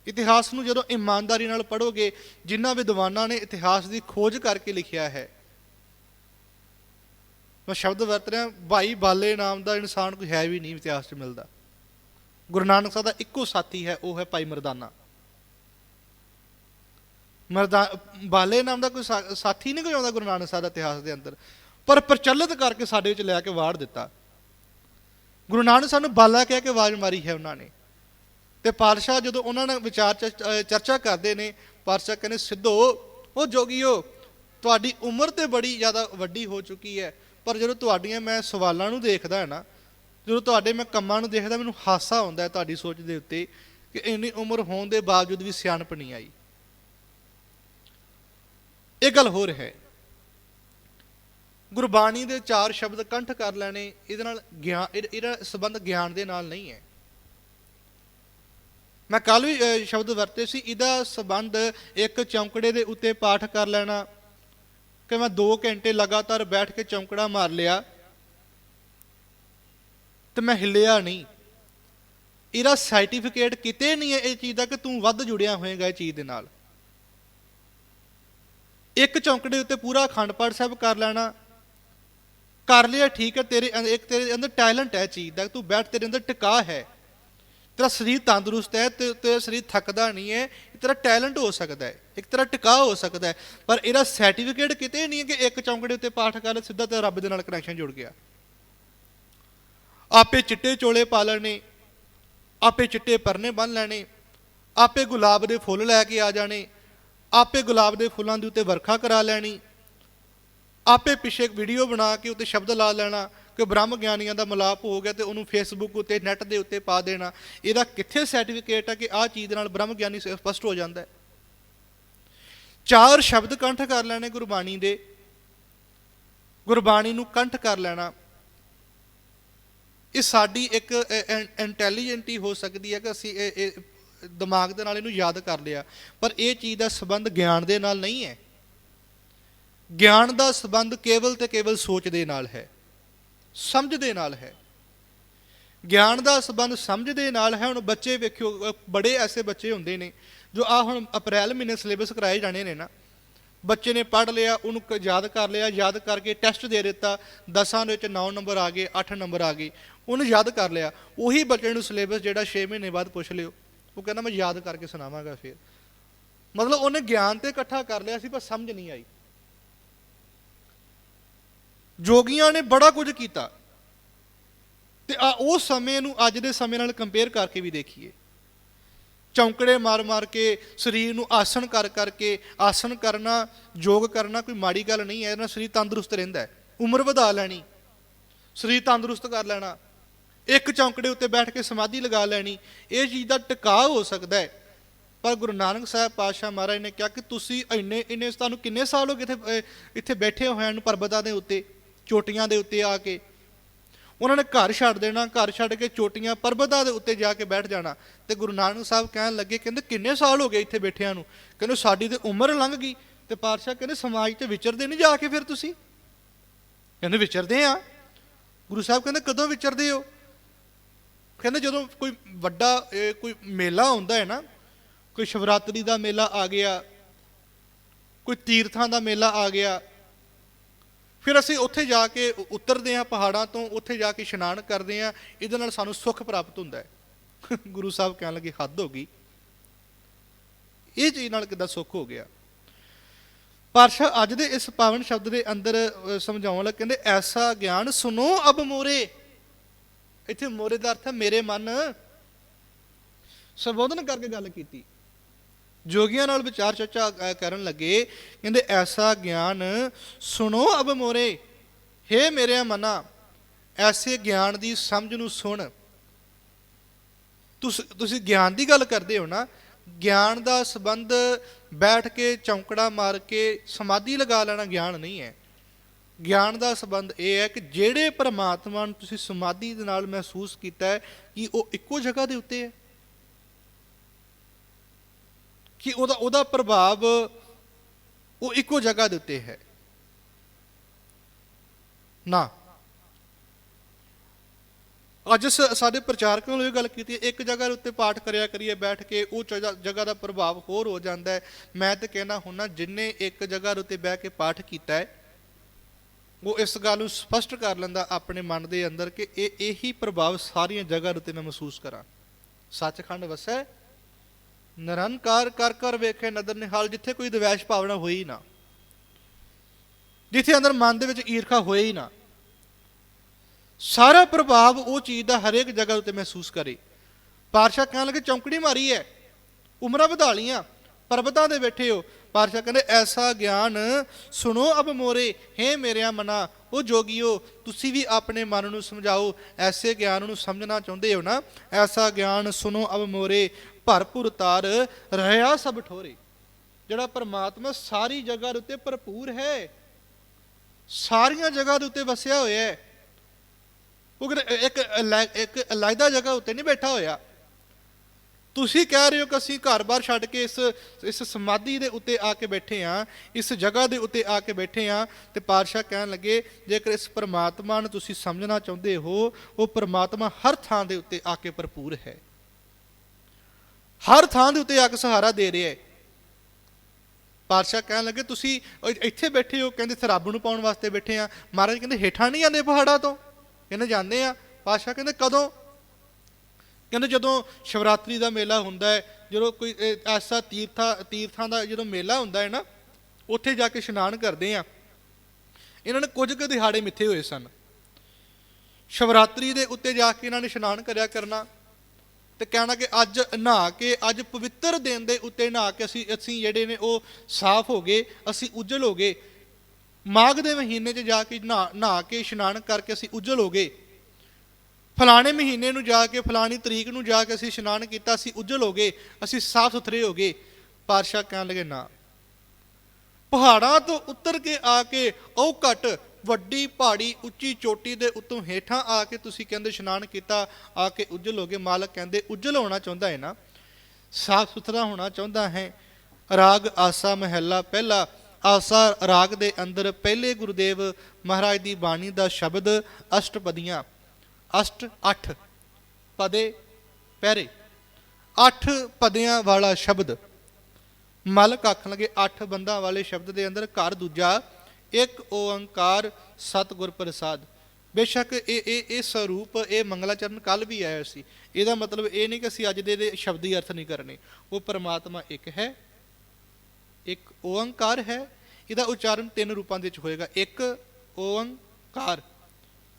ਇਤਿਹਾਸ ਨੂੰ ਜਦੋਂ ਇਮਾਨਦਾਰੀ ਨਾਲ ਪੜ੍ਹੋਗੇ ਜਿਨ੍ਹਾਂ ਵਿਦਵਾਨਾਂ ਨੇ ਇਤਿਹਾਸ ਦੀ ਖੋਜ ਕਰਕੇ ਲਿਖਿਆ ਹੈ, ਮੈਂ ਸ਼ਬਦ ਵਰਤ ਰਿਹਾ, ਭਾਈ ਬਾਲੇ ਨਾਮ ਦਾ ਇਨਸਾਨ ਕੋਈ ਹੈ ਵੀ ਨਹੀਂ, ਇਤਿਹਾਸ 'ਚ ਮਿਲਦਾ। ਗੁਰੂ ਨਾਨਕ ਸਾਹਿਬ ਦਾ ਇੱਕੋ ਸਾਥੀ ਹੈ, ਉਹ ਹੈ ਭਾਈ ਮਰਦਾਨਾ। ਮਰਦਾ ਬਾਲੇ ਨਾਮ ਦਾ ਕੋਈ ਸਾ- ਸਾਥੀ ਨਹੀਂ ਕੋਈ ਆਉਂਦਾ ਗੁਰੂ ਨਾਨਕ ਸਾਹਿਬ ਦਾ ਇਤਿਹਾਸ ਦੇ ਅੰਦਰ। ਪਰ ਪ੍ਰਚਲਿਤ ਕਰਕੇ ਸਾਡੇ ਵਿੱਚ ਲੈ ਕੇ ਵਾੜ ਦਿੱਤਾ। ਗੁਰੂ ਨਾਨਕ ਸਾਹਿਬ ਨੂੰ ਬਾਲਾ ਕਹਿ ਕੇ ਆਵਾਜ਼ ਮਾਰੀ ਹੈ ਉਹਨਾਂ ਨੇ। ਤੇ ਪਾਤਸ਼ਾਹ ਜਦੋਂ ਉਹਨਾਂ ਨਾਲ ਵਿਚਾਰ ਚਰਚ- ਚਰਚਾ ਕਰਦੇ ਨੇ, ਪਾਤਸ਼ਾਹ ਕਹਿੰਦੇ, ਸਿੱਧੋ, ਉਹ ਜੋਗੀਓ, ਤੁਹਾਡੀ ਉਮਰ ਤੇ ਬੜੀ ਜ਼ਿਆਦਾ ਵੱਡੀ ਹੋ ਚੁੱਕੀ ਹੈ, ਪਰ ਜਦੋਂ ਤੁਹਾਡੀਆਂ ਮੈਂ ਸਵਾਲਾਂ ਨੂੰ ਦੇਖਦਾ ਹਾਂ ਨਾ, ਜਦੋਂ ਤੁਹਾਡੇ ਮੈਂ ਕੰਮਾਂ ਨੂੰ ਦੇਖਦਾ, ਮੈਨੂੰ ਹਾਸਾ ਆਉਂਦਾ ਹੈ ਤੁਹਾਡੀ ਸੋਚ ਦੇ ਉੱਤੇ ਕਿ ਇੰਨੀ ਉਮਰ ਹੋਣ ਦੇ ਬਾਵਜੂਦ ਵੀ ਸਿਆਣਪ ਨਹੀਂ ਆਈ। ਇਹ ਗੱਲ ਹੋਰ ਹੈ। ਗੁਰਬਾਣੀ ਦੇ ਚਾਰ ਸ਼ਬਦ ਕੰਠ ਕਰ ਲੈਣੇ, ਇਹਦੇ ਨਾਲ ਗਿਆਨ, ਇਹ- ਇਹਦਾ ਸੰਬੰਧ ਗਿਆਨ ਦੇ ਨਾਲ ਨਹੀਂ ਹੈ। ਮੈਂ ਕੱਲ ਵੀ ਸ਼ਬਦ ਵਰਤੇ ਸੀ, ਇਹਦਾ ਸੰਬੰਧ ਇੱਕ ਚੌਂਕੜੇ ਦੇ ਉੱਤੇ ਪਾਠ ਕਰ ਲੈਣਾ, ਕਿ ਮੈਂ 2 ਘੰਟੇ ਲਗਾਤਾਰ ਬੈਠ ਕੇ ਚੌਂਕੜਾ ਮਾਰ ਲਿਆ, ਤੇ ਮੈਂ ਹਿੱਲਿਆ ਨਹੀਂ। ਇਹਦਾ ਸਰਟੀਫਿਕੇਟ ਕਿਤੇ ਨਹੀਂ ਹੈ ਇਹ ਚੀਜ਼ ਦਾ, ਕਿ ਤੂੰ ਵੱਧ ਜੁੜਿਆ ਹੋਏਗਾ ਇਹ ਚੀਜ਼ ਦੇ ਨਾਲ। ਇੱਕ ਚੌਂਕੜੇ ਉੱਤੇ ਪੂਰਾ ਅਖੰਡ ਪਾਠ ਸਾਹਿਬ ਕਰ ਲੈਣਾ। ਕਰ ਲਿਆ ਠੀਕ ਹੈ ਤੇਰੇ ਇੱਕ ਤੇਰੇ ਅੰਦਰ ਟੈਲੈਂਟ ਹੈ ਚੀਜ਼ ਦਾ ਤੂੰ ਬੈਠ ਤੇਰੇ ਅੰਦਰ ਟਿਕਾ ਹੈ। ਤੇਰਾ ਸਰੀਰ ਤੰਦਰੁਸਤ ਹੈ ਤੇ ਤੇਰਾ ਸਰੀਰ ਥੱਕਦਾ ਨਹੀਂ ਹੈ ਤੇਰਾ ਟੈਲੈਂਟ ਹੋ ਸਕਦਾ ਹੈ ਇੱਕ ਤਰ੍ਹਾਂ ਟਿਕਾ ਹੋ ਸਕਦਾ ਹੈ ਪਰ ਇਹਦਾ ਸਰਟੀਫਿਕੇਟ ਕਿਤੇ ਨਹੀਂ ਹੈ ਕਿ ਇੱਕ ਚੌਂਕੜੇ ਉੱਤੇ ਪਾਠ ਕਰ ਲਿਆ, ਸਿੱਧਾ ਤੇ ਰੱਬ ਦੇ ਨਾਲ ਕਨੈਕਸ਼ਨ ਜੁੜ ਗਿਆ। ਆਪੇ ਚਿੱਟੇ ਚੋਲੇ ਪਾ ਲੈਣੇ ਆਪੇ ਚਿੱਟੇ ਪਰਨੇ ਬੰਨ ਲੈਣੇ ਆਪੇ ਗੁਲਾਬ ਦੇ ਫੁੱਲ ਲੈ ਕੇ ਆ ਜਾਣੇ ਆਪੇ ਗੁਲਾਬ ਦੇ ਫੁੱਲਾਂ ਦੇ ਉੱਤੇ ਵਰਖਾ ਕਰਾ ਲੈਣੀ, ਆਪੇ ਪਿੱਛੇ ਇੱਕ ਵੀਡੀਓ ਬਣਾ ਕੇ ਉੱਤੇ ਸ਼ਬਦ ਲਾ ਲੈਣਾ ਕਿ ਬ੍ਰਹਮ ਗਿਆਨੀਆਂ ਦਾ ਮਲਾਪ ਹੋ ਗਿਆ ਤੇ ਉਹਨੂੰ ਫੇਸਬੁੱਕ ਉੱਤੇ ਨੈਟ ਦੇ ਉੱਤੇ ਪਾ ਦੇਣਾ। ਇਹਦਾ ਕਿੱਥੇ ਸਰਟੀਫਿਕੇਟ ਹੈ ਕਿ ਆਹ ਚੀਜ਼ ਨਾਲ ਬ੍ਰਹਮ ਗਿਆਨੀ ਸਪਸ਼ਟ ਹੋ ਜਾਂਦਾ ਹੈ? ਚਾਰ ਸ਼ਬਦ ਕੰਠ ਕਰ ਲੈਣੇ ਗੁਰਬਾਣੀ ਦੇ। ਗੁਰਬਾਣੀ ਨੂੰ ਕੰਠ ਕਰ ਲੈਣਾ। ਇਹ ਸਾਡੀ ਇੱਕ ਇੰਟੈਲੀਜੈਂਟੀ ਹੋ ਸਕਦੀ ਹੈ ਕਿ ਅਸੀਂ ਇਹ ਦਿਮਾਗ ਦੇ ਨਾਲ ਇਹਨੂੰ ਯਾਦ ਕਰ ਲਿਆ। ਪਰ ਇਹ ਚੀਜ਼ ਦਾ ਸੰਬੰਧ ਗਿਆਨ ਦੇ ਨਾਲ ਨਹੀਂ ਹੈ। ਗਿਆਨ ਦਾ ਸੰਬੰਧ ਕੇਵਲ ਤੇ ਕੇਵਲ ਸੋਚ ਦੇ ਨਾਲ ਹੈ। ਸਮਝ ਦੇ ਨਾਲ ਹੈ। ਗਿਆਨ ਦਾ ਸੰਬੰਧ ਸਮਝ ਦੇ ਨਾਲ ਹੈ। ਹੁਣ ਬੱਚੇ ਵੇਖਿਓ, ਬੜੇ ਐਸੇ ਬੱਚੇ ਹੁੰਦੇ ਨੇ, ਜੋ ਆ ਹੁਣ ਅਪ੍ਰੈਲ ਮਹੀਨੇ ਸਿਲੇਬਸ ਕਰਾਏ ਜਾਣੇ ਨੇ ਨਾ। ਬੱਚੇ ਨੇ ਪੜ੍ਹ ਲਿਆ, ਉਹਨੂੰ ਕ- ਯਾਦ ਕਰ ਲਿਆ, ਯਾਦ ਕਰਕੇ ਟੈਸਟ ਦੇ ਦਿੱਤਾ। 10 ਦੇ ਵਿੱਚ 9 ਨੰਬਰ ਆ ਗਏ 8 ਨੰਬਰ ਆ ਗਏ। ਉਹਨੂੰ ਯਾਦ ਕਰ ਲਿਆ। ਉਹੀ ਬੱਚੇ ਨੂੰ ਸਿਲੇਬਸ ਜਿਹੜਾ 6 ਮਹੀਨੇ ਬਾਅਦ ਪੁੱਛ ਲਿਓ। ਉਹ ਕਹਿੰਦਾ ਮੈਂ ਯਾਦ ਕਰਕੇ ਸੁਣਾਵਾਂਗਾ ਫਿਰ। ਮਤਲਬ ਉਹਨੇ ਗਿਆਨ ਤੇ ਇਕੱਠਾ ਕਰ ਲਿਆ ਸੀ, ਪਰ ਸਮਝ ਨਹੀਂ ਆਈ। ਜੋਗੀਆਂ ਨੇ ਬੜਾ ਕੁਝ ਕੀਤਾ। ਤੇ ਆ ਉਹ ਸਮੇਂ ਨੂੰ ਅੱਜ ਦੇ ਸਮੇਂ ਨਾਲ ਕੰਪੇਅਰ ਕਰਕੇ ਵੀ ਦੇਖੀਏ। ਚੌਂਕੜੇ ਮਾਰ-ਮਾਰ ਕੇ, ਸਰੀਰ ਨੂੰ ਆਸਣ ਕਰ ਕਰਕੇ, ਆਸਣ ਕਰਨਾ, ਯੋਗ ਕਰਨਾ ਕੋਈ ਮਾੜੀ ਗੱਲ ਨਹੀਂ ਹੈ। ਇਹਦੇ ਨਾਲ ਸਰੀਰ ਤੰਦਰੁਸਤ ਰਹਿੰਦਾ ਹੈ। ਉਮਰ ਵਧਾ ਲੈਣੀ। ਸਰੀਰ ਤੰਦਰੁਸਤ ਕਰ ਲੈਣਾ। ਇੱਕ ਚੌਂਕੜੇ ਉੱਤੇ ਬੈਠ ਕੇ ਸਮਾਧੀ ਲਗਾ ਲੈਣੀ, ਇਹ ਚੀਜ਼ ਦਾ ਟਿਕਾਅ ਹੋ ਸਕਦਾ ਹੈ। ਪਰ ਗੁਰੂ ਨਾਨਕ ਸਾਹਿਬ ਪਾਤਸ਼ਾਹ ਮਹਾਰਾਜ ਨੇ ਕਿਹਾ ਕਿ ਤੁਸੀਂ ਇੰਨੇ ਇੰਨੇ, ਤੁਹਾਨੂੰ ਕਿੰਨੇ ਸਾਲ ਹੋ ਗਏ ਇੱਥੇ ਇੱਥੇ ਬੈਠੇ ਹੋਏ ਹਨ ਪਰਬਤਾਂ ਦੇ ਉੱਤੇ, ਚੋਟੀਆਂ ਦੇ ਉੱਤੇ ਆ ਕੇ। ਉਹਨਾਂ ਨੇ ਘਰ ਛੱਡ ਦੇਣਾ, ਘਰ ਛੱਡ ਕੇ ਚੋਟੀਆਂ ਪਰਬਤਾਂ ਦੇ ਉੱਤੇ ਜਾ ਕੇ ਬੈਠ ਜਾਣਾ। ਤੇ ਗੁਰੂ ਨਾਨਕ ਸਾਹਿਬ ਕਹਿਣ ਲੱਗੇ, ਕਹਿੰਦੇ ਕਿੰਨੇ ਸਾਲ ਹੋ ਗਏ ਇੱਥੇ ਬੈਠਿਆਂ ਨੂੰ? ਕਹਿੰਦੇ ਸਾਡੀ ਤੇ ਉਮਰ ਲੰਘ ਗਈ। ਤੇ ਪਾਤਸ਼ਾਹ ਕਹਿੰਦੇ ਸਮਾਜ ਤੇ ਵਿਚਰਦੇ ਨਹੀਂ ਜਾ ਕੇ ਫਿਰ ਤੁਸੀਂ? ਕਹਿੰਦੇ ਵਿਚਰਦੇ ਆ। ਗੁਰੂ ਸਾਹਿਬ ਕਹਿੰਦੇ ਕਦੋਂ ਵਿਚਰਦੇ ਹੋ? ਕਹਿੰਦੇ ਜਦੋਂ ਕੋਈ ਵੱਡਾ ਕੋਈ ਮੇਲਾ ਹੁੰਦਾ ਹੈ ਨਾ, ਕੋਈ ਸ਼ਿਵਰਾਤਰੀ ਦਾ ਮੇਲਾ ਆ ਗਿਆ, ਕੋਈ ਤੀਰਥਾਂ ਦਾ ਮੇਲਾ ਆ ਗਿਆ, ਫਿਰ ਅਸੀਂ ਉੱਥੇ ਜਾ ਕੇ ਉਤਰਦੇ ਹਾਂ ਪਹਾੜਾਂ ਤੋਂ, ਉੱਥੇ ਜਾ ਕੇ ਇਸ਼ਨਾਨ ਕਰਦੇ ਹਾਂ, ਇਹਦੇ ਨਾਲ ਸਾਨੂੰ ਸੁੱਖ ਪ੍ਰਾਪਤ ਹੁੰਦਾ ਹੈ। ਗੁਰੂ ਸਾਹਿਬ ਕਹਿਣ ਲੱਗੇ, ਹੱਦ ਹੋ ਗਈ। ਇਹ ਚੀਜ਼ ਨਾਲ ਕਿੱਦਾਂ ਸੁੱਖ ਹੋ ਗਿਆ? ਪਾਤਸ਼ਾਹ ਅੱਜ ਦੇ ਇਸ ਪਾਵਨ ਸ਼ਬਦ ਦੇ ਅੰਦਰ ਸਮਝਾਉਣ ਲੱਗ ਕਹਿੰਦੇ, ਐਸਾ ਗਿਆਨ ਸੁਨੋ ਅਬ ਮੋਰੇ ਇੱਥੇ ਮੋਰੇ ਦਾ ਅਰਥ ਹੈ ਮੇਰੇ ਮਨ ਸੰਬੋਧਨ ਕਰਕੇ ਗੱਲ ਕੀਤੀ। ਜੋਗੀਆਂ ਨਾਲ ਵਿਚਾਰ ਚਰਚਾ ਕਰਨ ਲੱਗੇ, ਕਹਿੰਦੇ, ਐਸਾ ਗਿਆਨ ਸੁਣੋ ਅਬ ਮੋਰੇ। ਹੇ ਮੇਰੇ ਮਨਾ, ਐਸੇ ਗਿਆਨ ਦੀ ਸਮਝ ਨੂੰ ਸੁਣ। ਤੁਸੀਂ ਤੁਸੀਂ ਗਿਆਨ ਦੀ ਗੱਲ ਕਰਦੇ ਹੋ ਨਾ, ਗਿਆਨ ਦਾ ਸੰਬੰਧ ਬੈਠ ਕੇ, ਚੌਂਕੜਾ ਮਾਰ ਕੇ, ਸਮਾਧੀ ਲਗਾ ਲੈਣਾ ਗਿਆਨ ਨਹੀਂ ਹੈ। ਗਿਆਨ ਦਾ ਸੰਬੰਧ ਇਹ ਹੈ ਕਿ ਜਿਹੜੇ ਪਰਮਾਤਮਾ ਨੂੰ ਤੁਸੀਂ ਸਮਾਧੀ ਦੇ ਨਾਲ ਮਹਿਸੂਸ ਕੀਤਾ ਹੈ ਕਿ ਉਹ ਇੱਕੋ ਜਗ੍ਹਾ ਦੇ ਉੱਤੇ ਹੈ? ਕਿ ਉਹਦਾ ਉਹਦਾ ਪ੍ਰਭਾਵ ਉਹ ਇੱਕੋ ਜਗ੍ਹਾ ਦੇ ਉੱਤੇ ਹੈ? ਨਾ। ਅੱਜ ਸ- ਸਾਡੇ ਪ੍ਰਚਾਰਕਾਂ ਨੂੰ ਇਹ ਗੱਲ ਕੀਤੀ ਹੈ, ਇੱਕ ਜਗ੍ਹਾ ਦੇ ਉੱਤੇ ਪਾਠ ਕਰਿਆ ਕਰੀਏ ਬੈਠ ਕੇ ਉਹ ਜਗ੍ਹਾ ਜਗ੍ਹਾ ਦਾ ਪ੍ਰਭਾਵ ਹੋਰ ਹੋ ਜਾਂਦਾ ਹੈ। ਮੈਂ ਤਾਂ ਕਹਿਣਾ ਹੁੰਨਾ ਜਿੰਨੇ ਇੱਕ ਜਗ੍ਹਾ ਦੇ ਉੱਤੇ ਬਹਿ ਕੇ ਪਾਠ ਕੀਤਾ ਹੈ ਉਹ ਇਸ ਗੱਲ ਨੂੰ ਸਪਸ਼ਟ ਕਰ ਲੈਂਦਾ ਆਪਣੇ ਮਨ ਦੇ ਅੰਦਰ ਕਿ ਇਹ ਇਹੀ ਪ੍ਰਭਾਵ ਸਾਰੀਆਂ ਜਗ੍ਹਾ ਦੇ ਉੱਤੇ ਮੈਂ ਮਹਿਸੂਸ ਕਰਾਂ। ਸੱਚਖੰਡ ਵਸੈ, ਨਿਰੰਕਾਰ ਕਰ ਕਰ ਵੇਖੇ ਨਦਰ ਨਿਹਾਲ, ਜਿੱਥੇ ਕੋਈ ਦਵੈਸ਼ ਭਾਵਨਾ ਹੋਈ ਨਾ। ਜਿੱਥੇ ਅੰਦਰ ਮਨ ਦੇ ਵਿੱਚ ਈਰਖਾ ਹੋਏ ਹੀ ਨਾ। ਸਾਰਾ ਪ੍ਰਭਾਵ ਉਹ ਚੀਜ਼ ਦਾ ਹਰੇਕ ਜਗ੍ਹਾ ਉੱਤੇ ਮਹਿਸੂਸ ਕਰੇ। ਪਾਰਸ਼ਾ ਕਹਿਣ ਲੱਗੇ, ਚੌਂਕੜੀ ਮਾਰੀ ਹੈ ਉਮਰਾਂ ਵਧਾ ਲੀਆਂ ਪਰਬਤਾਂ ਦੇ ਬੈਠੇ ਹੋ ਪਾਤਸ਼ਾਹ ਕਹਿੰਦੇ, ਐਸਾ ਗਿਆਨ ਸੁਣੋ ਅਬ ਮੋਰੇ, ਹੈ ਮੇਰਿਆ ਮਨਾ, ਉਹ ਜੋਗੀਓ, ਤੁਸੀਂ ਵੀ ਆਪਣੇ ਮਨ ਨੂੰ ਸਮਝਾਓ, ਐਸੇ ਗਿਆਨ ਨੂੰ ਸਮਝਣਾ ਚਾਹੁੰਦੇ ਹੋ ਨਾ? ਐਸਾ ਗਿਆਨ ਸੁਣੋ ਅਬ ਮੋਰੇ, ਭਰਪੂਰ ਤਾਰ ਰਹਾ ਸਭ ਠੋਰੇ। ਜਿਹੜਾ ਪਰਮਾਤਮਾ ਸਾਰੀ ਜਗ੍ਹਾ ਦੇ ਉੱਤੇ ਭਰਪੂਰ ਹੈ, ਸਾਰੀਆਂ ਜਗ੍ਹਾ ਦੇ ਉੱਤੇ ਵਸਿਆ ਹੋਇਆ ਹੈ। ਉਹ ਕਿਤੇ ਇੱਕ ਅਲੈ- ਇੱਕ ਅਲੱਗਾ ਜਗ੍ਹਾ ਉੱਤੇ ਨਹੀਂ ਬੈਠਾ ਹੋਇਆ। ਤੁਸੀਂ ਕਹਿ ਰਹੇ ਹੋ ਕਿ ਅਸੀਂ ਘਰ-ਬਾਰ ਛੱਡ ਕੇ ਇਸ ਇਸ ਸਮਾਧੀ ਦੇ ਉੱਤੇ ਆ ਕੇ ਬੈਠੇ ਆ ਇਸ ਜਗ੍ਹਾ ਦੇ ਉੱਤੇ ਆ ਕੇ ਬੈਠੇ ਆ ਤੇ ਪਾਤਸ਼ਾਹ ਕਹਿਣ ਲੱਗੇ, ਜੇਕਰ ਇਸ ਪਰਮਾਤਮਾ ਨੂੰ ਤੁਸੀਂ ਸਮਝਣਾ ਚਾਹੁੰਦੇ ਹੋ, ਉਹ ਪਰਮਾਤਮਾ ਹਰ ਥਾਂ ਦੇ ਉੱਤੇ ਆ ਕੇ ਭਰਪੂਰ ਹੈ। ਹਰ ਥਾਂ ਦੇ ਉੱਤੇ ਆ ਕੇ ਸਹਾਰਾ ਦੇ ਰਿਹਾ ਹੈ। ਪਾਤਸ਼ਾਹ ਕਹਿਣ ਲੱਗੇ, ਤੁਸੀਂ ਇੱਥੇ ਬੈਠੇ ਹੋ, ਕਹਿੰਦੇ ਇੱਥੇ ਰੱਬ ਨੂੰ ਪਾਉਣ ਵਾਸਤੇ ਬੈਠੇ ਆ ਮਹਾਰਾਜ ਕਹਿੰਦੇ, ਹੇਠਾਂ ਨਹੀਂ ਜਾਂਦੇ ਪਹਾੜਾਂ ਤੋਂ? ਕਹਿੰਦੇ ਜਾਂਦੇ ਆ ਪਾਤਸ਼ਾਹ ਕਹਿੰਦੇ, ਕਦੋਂ? ਕਹਿੰਦੇ ਜਦੋਂ ਸ਼ਿਵਰਾਤਰੀ ਦਾ ਮੇਲਾ ਹੁੰਦਾ ਹੈ, ਜਦੋਂ ਕੋਈ ਐਸਾ ਤੀਰਥਾ, ਤੀਰਥਾਂ ਦਾ ਜਦੋਂ ਮੇਲਾ ਹੁੰਦਾ ਹੈ ਨਾ, ਉੱਥੇ ਜਾ ਕੇ ਇਸ਼ਨਾਨ ਕਰਦੇ ਆ ਇਹਨਾਂ ਨੇ ਕੁਝ ਕੁ ਦਿਹਾੜੇ ਮਿੱਥੇ ਹੋਏ ਸਨ। ਸ਼ਿਵਰਾਤਰੀ ਦੇ ਉੱਤੇ ਜਾ ਕੇ ਇਹਨਾਂ ਨੇ ਇਸ਼ਨਾਨ ਕਰਿਆ ਕਰਨਾ ਤੇ ਕਹਿਣਾ ਕਿ ਅੱਜ ਨਹਾ ਕੇ, ਅੱਜ ਪਵਿੱਤਰ ਦਿਨ ਦੇ ਉੱਤੇ ਨਹਾ ਕੇ ਅਸੀਂ ਅਸੀਂ ਜਿਹੜੇ ਨੇ ਉਹ ਸਾਫ਼ ਹੋ ਗਏ, ਅਸੀਂ ਉਜਲ ਹੋ ਗਏ। ਮਾਘ ਦੇ ਮਹੀਨੇ 'ਚ ਜਾ ਕੇ ਨਹਾ ਨਹਾ ਕੇ ਇਸ਼ਨਾਨ ਕਰਕੇ ਅਸੀਂ ਉਜਲ ਹੋ ਗਏ। ਫਲਾਣੇ ਮਹੀਨੇ ਨੂੰ ਜਾ ਕੇ, ਫਲਾਣੀ ਤਰੀਕ ਨੂੰ ਜਾ ਕੇ ਅਸੀਂ ਇਸ਼ਨਾਨ ਕੀਤਾ, ਅਸੀਂ ਉਜਲ ਹੋ ਗਏ, ਅਸੀਂ ਸਾਫ਼ ਸੁਥਰੇ ਹੋ ਗਏ। ਪਾਤਸ਼ਾਹ ਕਹਿਣ ਲੱਗੇ, ਨਾ। ਪਹਾੜਾਂ ਤੋਂ ਉੱਤਰ ਕੇ ਆ ਕੇ, ਉਹ ਘਟ ਵੱਡੀ ਪਹਾੜੀ, ਉੱਚੀ ਚੋਟੀ ਦੇ ਉੱਤੋਂ ਹੇਠਾਂ ਆ ਕੇ ਤੁਸੀਂ ਕਹਿੰਦੇ ਇਸ਼ਨਾਨ ਕੀਤਾ, ਆ ਕੇ ਉਜਲ ਹੋ ਗਏ। ਮਾਲਕ ਕਹਿੰਦੇ, ਉਜਲ ਹੋਣਾ ਚਾਹੁੰਦਾ ਹੈ ਨਾ। ਸਾਫ਼ ਸੁਥਰਾ ਹੋਣਾ ਚਾਹੁੰਦਾ ਹੈ। ਰਾਗ, ਆਸਾ, ਮਹਿਲਾ, ਪਹਿਲਾ ਆਸਾ ਰਾਗ ਦੇ ਅੰਦਰ ਪਹਿਲੇ ਗੁਰਦੇਵ ਮਹਾਰਾਜ ਦੀ ਬਾਣੀ ਦਾ ਸ਼ਬਦ ਅਸ਼ਟਪਦੀਆਂ ਅਸ਼ਟ 8 ਪਦੇ ਪਹਿਰੇ। 8 ਪਦਿਆਂ ਵਾਲਾ ਸ਼ਬਦ। ਮਲਕ ਆਖਣ ਲਗੇ 8 ਬੰਦਾਂ ਵਾਲੇ ਸ਼ਬਦ ਦੇ ਅੰਦਰ ਘਰ ਦੂਜਾ ਇੱਕ ਓੰਕਾਰ ਸਤਿਗੁਰ ਪ੍ਰਸਾਦ। ਬੇਸ਼ੱਕ ਇਹ ਇਹ ਇਹ ਸਰੂਪ, ਇਹ ਮੰਗਲਾਚਰਨ ਕੱਲ ਵੀ ਆਇਆ ਸੀ। ਇਹਦਾ ਮਤਲਬ ਇਹ ਨਹੀਂ ਕਿ ਅਸੀਂ ਅੱਜ ਦੇ ਦੇ ਸ਼ਬਦੀ ਅਰਥ ਨਹੀਂ ਕਰਨੇ। ਉਹ ਪਰਮਾਤਮਾ ਇੱਕ ਹੈ, ਇੱਕ ਓੰਕਾਰ ਹੈ। ਇਹਦਾ ਉਚਾਰਨ ਤਿੰਨ ਰੂਪਾਂ ਦੇ ਵਿੱਚ ਹੋਏਗਾ। ਇੱਕ ਓੰਕਾਰ।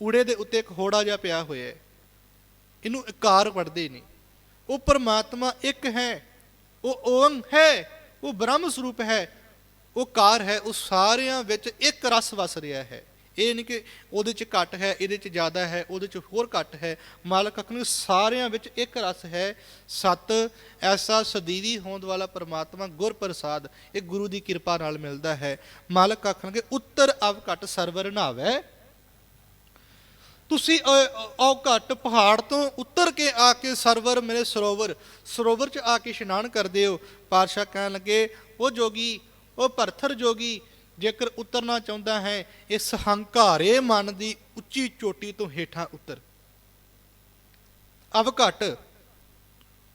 ਊੜੇ ਦੇ ਉੱਤੇ ਇੱਕ ਹੋੜਾ ਜਿਹਾ ਪਿਆ ਹੋਇਆ ਹੈ। ਇਹਨੂੰ ਇਕਾਰ ਪੜਦੇ ਨੇ। ਉਹ ਪਰਮਾਤਮਾ ਇੱਕ ਹੈ, ਉਹ ਓਮ ਹੈ, ਉਹ ਬ੍ਰਹਮ ਸਰੂਪ ਹੈ, ਉਹ ਕਾਰ ਹੈ, ਉਹ ਸਾਰਿਆਂ ਵਿੱਚ ਇੱਕ ਰਸ ਵਸ ਰਿਹਾ ਹੈ। ਇਹ ਨਹੀਂ ਕਿ ਉਹਦੇ ਚ ਘੱਟ ਹੈ, ਇਹਦੇ ਚ ਜ਼ਿਆਦਾ ਹੈ, ਉਹਦੇ ਚ ਹੋਰ ਘੱਟ ਹੈ। ਮਾਲਕ ਅਖਨੂੰ ਸਾਰਿਆਂ ਵਿੱਚ ਇੱਕ ਰਸ ਹੈ। ਸਤ, ਐਸਾ ਸਦੀਵੀ ਹੋਂਦ ਵਾਲਾ ਪਰਮਾਤਮਾ ਗੁਰ ਪ੍ਰਸਾਦ ਇਹ ਗੁਰੂ ਦੀ ਕਿਰਪਾ ਨਾਲ ਮਿਲਦਾ ਹੈ। ਮਾਲਕ ਆਖਣਗੇ, ਉੱਤਰ ਅਵ ਘਟ ਸਰਵਰ ਨਾਵੇ। ਤੁਸੀਂ ਔ ਘੱਟ ਪਹਾੜ ਤੋਂ ਉੱਤਰ ਕੇ ਆ ਕੇ ਸਰਵਰ ਮੇਰੇ ਸਰੋਵਰ ਸਰੋਵਰ ਚ ਆ ਕੇ ਇਸ਼ਨਾਨ ਕਰਦੇ ਹੋ। ਪਾਤਸ਼ਾਹ ਕਹਿਣ ਲੱਗੇ, ਉਹ ਜੋਗੀ, ਉਹ ਭਰਥਰ ਜੋਗੀ, ਜੇਕਰ ਉਤਰਨਾ ਚਾਹੁੰਦਾ ਹੈ, ਇਸ ਹੰਕਾਰੇ ਮਨ ਦੀ ਉੱਚੀ ਚੋਟੀ ਤੋਂ ਹੇਠਾਂ ਉਤਰ। ਅਵ ਘਟ,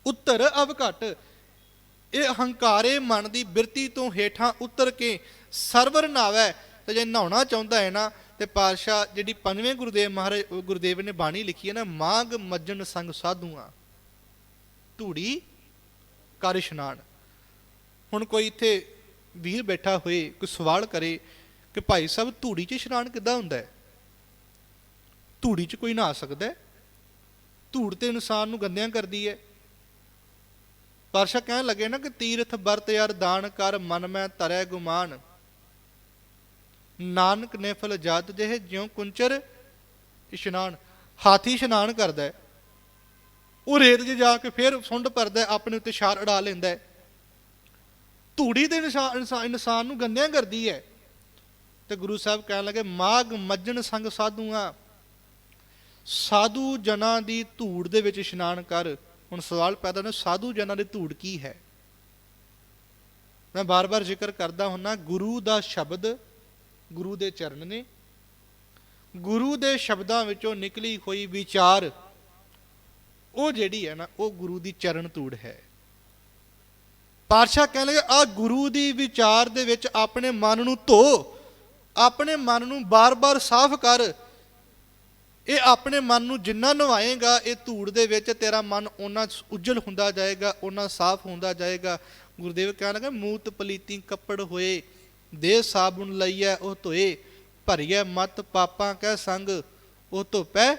ਉੱਤਰ ਅਵ ਘਟ। ਇਹ ਹੰਕਾਰੇ ਮਨ ਦੀ ਬਿਰਤੀ ਤੋਂ ਹੇਠਾਂ ਉਤਰ ਕੇ ਸਰਵਰ ਨਾਵੇ, ਤੇ ਜੇ ਨਹਾਉਣਾ ਚਾਹੁੰਦਾ ਹੈ ਨਾ ਤੇ ਪਾਤਸ਼ਾਹ ਜਿਹੜੀ ਪੰਜਵੇਂ ਗੁਰਦੇਵ ਮਹਾਰਾਜ ਗੁਰਦੇਵ ਨੇ ਬਾਣੀ ਲਿਖੀ ਹੈ ਨਾ ਮਾਗ ਮੱਜਣ ਸੰਗ ਸਾਧੂਆਂ, ਧੂੜੀ ਕਰ ਇਸ਼ਨਾਨ। ਹੁਣ ਕੋਈ ਇੱਥੇ ਵੀਰ ਬੈਠਾ ਹੋਏ, ਕੋਈ ਸਵਾਲ ਕਰੇ ਕਿ ਭਾਈ ਸਾਹਿਬ, ਧੂੜੀ 'ਚ ਇਸ਼ਨਾਨ ਕਿੱਦਾਂ ਹੁੰਦਾ ਹੈ? ਧੂੜੀ 'ਚ ਕੋਈ ਨਹਾ ਸਕਦਾ ਹੈ? ਧੂੜ ਤੇ ਇਨਸਾਨ ਨੂੰ ਗੰਦਿਆਂ ਕਰਦੀ ਹੈ। ਪਾਤਸ਼ਾਹ ਕਹਿਣ ਲੱਗੇ ਨਾ ਕਿ ਤੀਰਥ ਵਰਤ ਯਾਰ ਦਾਨ ਕਰ ਮਨ ਮੈਂ ਤਰੈ ਗੁਮਾਨ। ਨਾਨਕ ਨੇ ਫਲ ਜਾਤ ਜਿਹੇ ਜਿਉ ਕੁੰਚਰ ਇਸ਼ਨਾਨ, ਹਾਥੀ ਇਸ਼ਨਾਨ ਕਰਦਾ ਹੈ। ਉਹ ਰੇਤ 'ਚ ਜਾ ਕੇ ਫਿਰ ਸੁੰਡ ਭਰਦਾ ਆਪਣੇ ਉੱਤੇ ਛਾਰ ਅੜਾ ਲੈਂਦਾ ਹੈ। ਧੂੜੀ ਦੇ ਇਨਸਾਨ ਇਨਸਾਨ- ਇਨਸਾਨ ਨੂੰ ਗੰਦਿਆਂ ਕਰਦੀ ਹੈ। ਤੇ ਗੁਰੂ ਸਾਹਿਬ ਕਹਿਣ ਲੱਗੇ, ਮਾਗ ਮੱਜਣ ਸੰਗ ਸਾਧੂਆਂ। ਸਾਧੂ ਜਨਾਂ ਦੀ ਧੂੜ ਦੇ ਵਿੱਚ ਇਸ਼ਨਾਨ ਕਰ। ਹੁਣ ਸਵਾਲ ਪੈਦਾ ਹੁੰਦਾ, ਸਾਧੂ ਜਨਾਂ ਦੀ ਧੂੜ ਕੀ ਹੈ? ਮੈਂ ਬਾਰ-ਬਾਰ ਜ਼ਿਕਰ ਕਰਦਾ ਹੁੰਨਾ ਗੁਰੂ ਦਾ ਸ਼ਬਦ ਗੁਰੂ ਦੇ ਚਰਨ ਨੇ। ਗੁਰੂ ਦੇ ਸ਼ਬਦਾਂ ਵਿੱਚੋਂ ਨਿਕਲੀ ਹੋਈ ਵਿਚਾਰ, ਉਹ ਜਿਹੜੀ ਹੈ ਨਾ, ਉਹ ਗੁਰੂ ਦੀ ਚਰਨ ਧੂੜ ਹੈ। ਪਾਤਸ਼ਾਹ ਕਹਿਣ ਲੱਗੇ ਆ ਗੁਰੂ ਦੀ ਵਿਚਾਰ ਦੇ ਵਿੱਚ ਆਪਣੇ ਮਨ ਨੂੰ ਧੋ, ਆਪਣੇ ਮਨ ਨੂੰ ਬਾਰ-ਬਾਰ ਸਾਫ਼ ਕਰ। ਇਹ ਆਪਣੇ ਮਨ ਨੂੰ ਜਿੰਨਾ ਨਵਾਏਗਾ, ਇਹ ਧੂੜ ਦੇ ਵਿੱਚ ਤੇਰਾ ਮਨ ਉਹਨਾਂ ਉਜਲ ਹੁੰਦਾ ਜਾਏਗਾ ਉਹਨਾਂ ਸਾਫ਼ ਹੁੰਦਾ ਜਾਏਗਾ। ਗੁਰਦੇਵ ਕਹਿਣ ਲੱਗੇ ਮੂਤ ਪਲੀਤੀ ਕੱਪੜ ਹੋਏ ਦੇ ਸਾਬੁਨ ਲਈਐ, ਉਹ ਧੋਏ, ਭਰੀਐ ਮਤ ਪਾਪਾਂ ਕੈ ਸੰਗ, ਉਹ ਧੋਪੈ